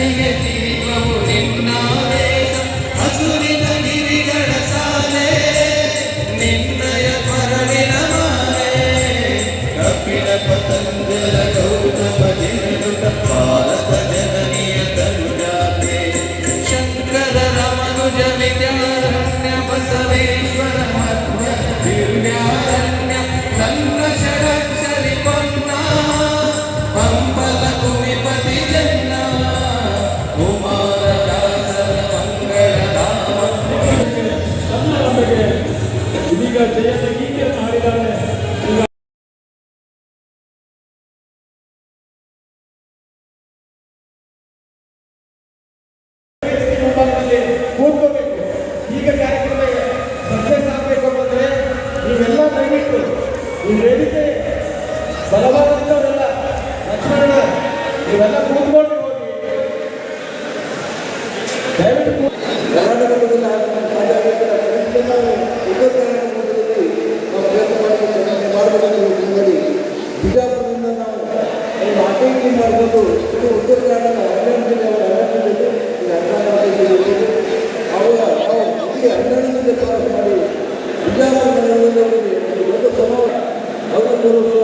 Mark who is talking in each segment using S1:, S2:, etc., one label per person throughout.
S1: Rodríguez. ನೀವೆಲ್ಲ ಕೂತ್ಕೊಂಡು ಹೋಗಿ. ದಯವಿಟ್ಟು
S2: ಕರ್ನಾಟಕದಲ್ಲಿ ನಾವು ಮಾಡಬೇಕು ಬಿಜಾಪುರದಿಂದ ನಾವು ಆಟೋಕಿ ಮಾಡಿಕೊಂಡು ಇಡೀ ಉತ್ತರ ಕರ್ನಾಟಕ ಹನ್ನೆರಡು ಜಿಲ್ಲೆ ಅವರ ಹನ್ನೆರಡು ಜಿಲ್ಲೆ ಅವಾಗ ನಾವು ಇಡೀ ಹನ್ನೆರಡು ಜಿಲ್ಲೆ ಪಾಸ್ ಮಾಡಿ ಬಿಜಾಪುರ ನಗರದಲ್ಲಿ ಅವರಿಗೆ ಒಂದು ಸಮಾವೇಶ ಅವರು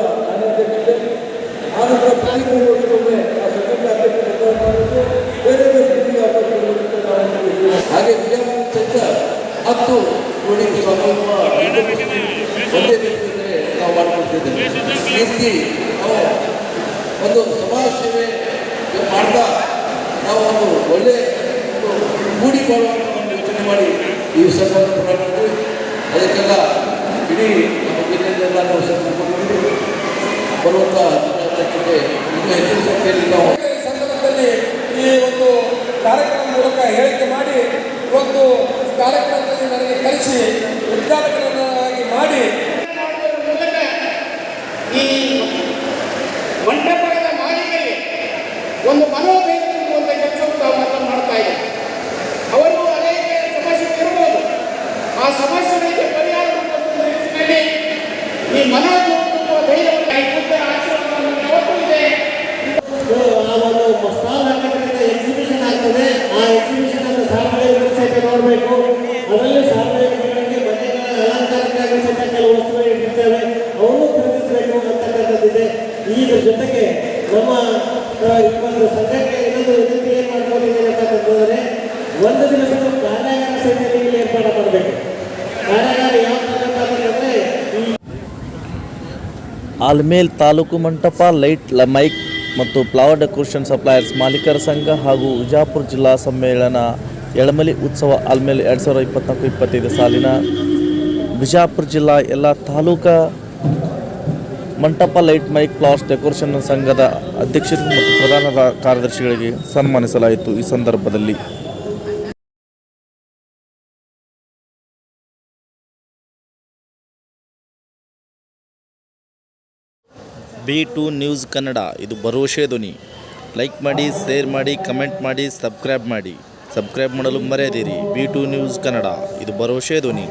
S2: ಒಂದೇ ವ್ಯಕ್ತಿಯಿಂದಲೇ ನಾವು ಮಾಡಿಕೊಡ್ತಿದ್ದೇವೆ ನಾವು ಒಂದು ಸಮಾಜ ಸೇವೆ ಮಾಡ್ತಾ ನಾವು ಒಂದು ಒಳ್ಳೆ ಒಂದು ಕೂಡಿ ಒಂದು ಯೋಚನೆ ಮಾಡಿ ಈ ಸಂದರ್ಭ ಮಾಡಿದ್ವಿ ಅದಕ್ಕೆಲ್ಲ ಇಡೀ ನಮ್ಮ ಜಿಲ್ಲೆಯಲ್ಲೆಲ್ಲ ನಾವು ಸಂಪರ್ಕೊಂಡಿದ್ದೀವಿ ಬರುವಂಥ ದಿನಕ್ಕೆ ಇನ್ನೂ ಹೆಚ್ಚಿನ ಸಂಖ್ಯೆಯಲ್ಲಿ ನಾವು
S3: ಸಂದರ್ಭದಲ್ಲಿ ಈ ಒಂದು ಕಾರ್ಯಕ್ರಮ ಮೂಲಕ ಹೇಳಿಕೆ ಮಾಡಿ, ಒಂದು ಕಾರ್ಯಕ್ರಮದಲ್ಲಿ ನನಗೆ ಕರೆಸಿ ಉದ್ಘಾಟಕರನ್ನಾಗಿ ಮಾಡಿ.
S4: ಈ ಮಂಟಪದ ಮಾಲೀಕರಿಗೆ ಒಂದು ಮನೋಧೈರ್ಯ ತುಂಬುವಂಥ ಕೆಲಸವನ್ನು ತಾವು ಮಾಡ್ತಾ ಇದೆ ಅವರು ಅನೇಕ ಸಮಸ್ಯೆ ಇರಬಹುದು ಆ ಸಮಸ್ಯೆಗಳಿಗೆ ಪರಿಹಾರ ನಿಟ್ಟಿನಲ್ಲಿ ಈ ಮನೋಧೈರ್ಯ ತುಂಬುವ ಧೈರ್ಯವನ್ನು ಆಶೀರ್ವಾದ ಯಾವತ್ತೂ ಇದೆ.
S5: ಆ ಒಂದು ಸ್ಟಾಲ್ ಹಾಕೋದ್ರಿಂದ ಎಕ್ಸಿಬಿಷನ್ ಆಗ್ತದೆ. ಆ ಎಕ್ಸಿಬಿಷನ್ ಅನ್ನು ಸಾರ್ವಜನಿಕರು ಸಹಿತ ನೋಡಬೇಕು. ಅದರಲ್ಲಿ ಸಾರ್ವಜನಿಕರಿಗೆ ಮನೆಗಳ ಕೆಲವು ಇಟ್ಟಿರ್ತೇವೆ ಇದ್ರ ಜೊತೆಗೆ ನಮ್ಮ ಈ ಒಂದು ಸಂಘಕ್ಕೆ ಇನ್ನೊಂದು ಒಂದು ದಿವಸದ ಕಾರ್ಯಾಗಾರ ಮಾಡಬೇಕು. ಕಾರ್ಯಾಗಾರ
S6: ಆಲ್ಮೇಲ್ ತಾಲೂಕು ಮಂಟಪ, ಲೈಟ್ ಮೈಕ್ ಮತ್ತು ಫ್ಲವರ್ ಡೆಕೋರೇಷನ್ ಸಪ್ಲೈಯರ್ಸ್ ಮಾಲೀಕರ ಸಂಘ ಹಾಗೂ ವಿಜಾಪುರ ಜಿಲ್ಲಾ ಸಮ್ಮೇಳನ ಎಳಮಲಿ ಉತ್ಸವ ಆಲ್ಮೇಲ್ ಎರಡು ಸಾವಿರದ ಇಪ್ಪತ್ತ್ನಾಲ್ಕು ಇಪ್ಪತ್ತೈದು ಸಾಲಿನ ಬಿಜಾಪುರ ಜಿಲ್ಲಾ ಎಲ್ಲ ತಾಲೂಕಾ ಮಂಟಪ ಲೈಟ್ ಮೈಕ್ ಪ್ಲಾಸ್ ಡೆಕೋರೇಷನ್ ಸಂಘದ ಅಧ್ಯಕ್ಷರು ಮತ್ತು ಪ್ರಧಾನ ಕಾರ್ಯದರ್ಶಿಗಳಿಗೆ ಸನ್ಮಾನಿಸಲಾಯಿತು ಈ ಸಂದರ್ಭದಲ್ಲಿ. ಬಿ ಟು ನ್ಯೂಸ್ ಕನ್ನಡ, ಇದು ಭರವಸೆ ಧ್ವನಿ. ಲೈಕ್ ಮಾಡಿ, ಶೇರ್ ಮಾಡಿ, ಕಮೆಂಟ್ ಮಾಡಿ, ಸಬ್ಸ್ಕ್ರೈಬ್ ಮಾಡಿ. ಸಬ್ಸ್ಕ್ರೈಬ್ ಮಾಡಲು ಮರೆಯದಿರಿ. ಬಿ ಟು ನ್ಯೂಸ್ ಕನ್ನಡ, ಇದು ಭರವಸೆ ಧ್ವನಿ.